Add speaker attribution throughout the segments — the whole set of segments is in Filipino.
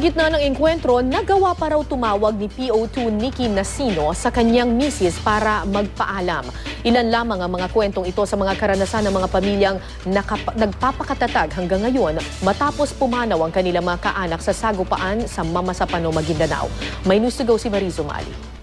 Speaker 1: gitna ng engkwentro, nagawa pa raw tumawag ni PO2 Nikki Nasino sa kanyang misis para magpaalam. Ilan lamang ang mga kwentong ito sa mga karanasan ng mga pamilyang nagpapakatatag hanggang ngayon matapos pumanaw ang kanilang mga kaanak sa sagupaan sa Mamasapano, Maguindanao. May news to go si Marizo Mali.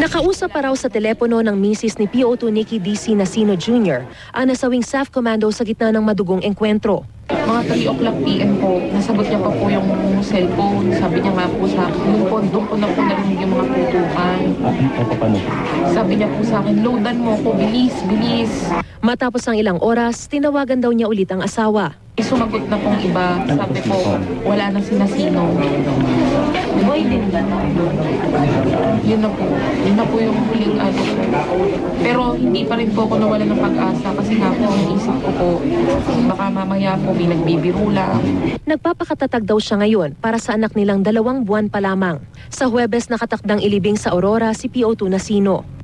Speaker 2: Nakausap pa raw sa telepono ng misis ni PO2 Nikki DC Nasino Jr. ang nasawing SAF commando sa gitna ng madugong engkwentro.
Speaker 3: Mga 3 o'clock PM po, nasagot niya pa po yung cellphone. Sabi niya nga po sa akin, yung po, doon ko na po narinig yung mga putukan. Sabi niya po sa akin, loadan mo ko, bilis, bilis.
Speaker 2: Matapos ang ilang oras, tinawagan daw niya ulit ang asawa.
Speaker 3: Sumagot na pong iba. Sabi po, wala na sinasino. Boy din ba? Yun na po. Yun na po yung huling ano. Pero hindi pa rin po ako nawala ng pag-asa kasi nga po, ang isip ko po, baka mamaya po may nagbibiro lang.
Speaker 2: Nagpapakatatag daw siya ngayon para sa anak nilang dalawang buwan pa lamang. Sa Huwebes nakatakdang ilibing sa Aurora si PO2 Nasino.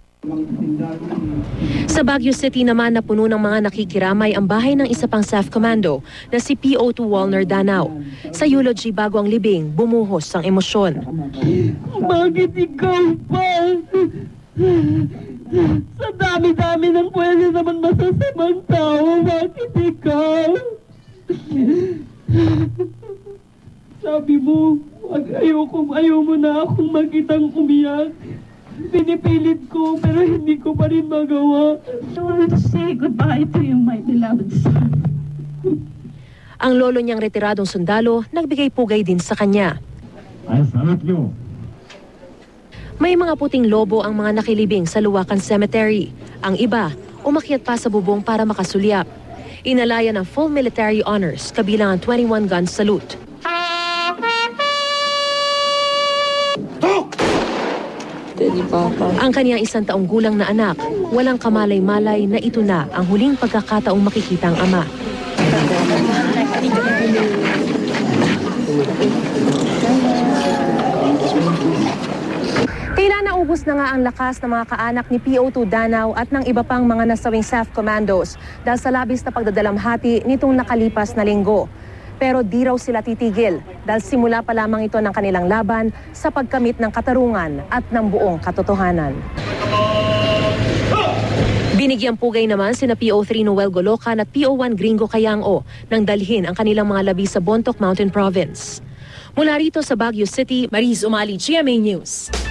Speaker 2: Sa Baguio City naman napuno ng mga nakikiramay ang bahay ng isa pang SAF commando na si PO2 Walner Danao. Sa eulogy bago ang libing, bumuhos ang emosyon.
Speaker 4: Bakit ikaw pa? Sa dami-dami ng pwede naman masasamang tao, bakit ikaw? Sabi mo, wag ayoko, ayaw mo na akong makitang umiyak. Pinipilit ko, pero hindi ko pa rin magawa. I want to say goodbye to you, my beloved son.
Speaker 2: Ang lolo niyang retiradong sundalo nagbigay pugay din sa kanya.
Speaker 5: Ay, salamat nyo.
Speaker 2: May mga puting lobo ang mga nakilibing sa Luwakan Cemetery. Ang iba, umakyat pa sa bubong para makasulyap. Inalaya ng full military honors kabilang ang 21 gun salute.
Speaker 3: Daddy Papa.
Speaker 2: Ang kanyang isang taong gulang na anak, walang kamalay-malay na ito na ang huling pagkakataong makikita ang ama. Tila naubos na nga ang lakas ng mga kaanak ni PO2 Danao at ng iba pang mga nasawing SAF commandos dahil sa labis na pagdadalamhati nitong nakalipas na linggo. Pero di raw sila titigil dahil simula pa lamang ito ng kanilang laban sa pagkamit ng katarungan at ng buong katotohanan. Binigyang pugay naman sina PO3 Noel Golocan at PO1 Gringo Kayango nang dalhin ang kanilang mga labi sa Bontoc Mountain Province. Mula rito sa Baguio City, Mariz Umali, GMA News.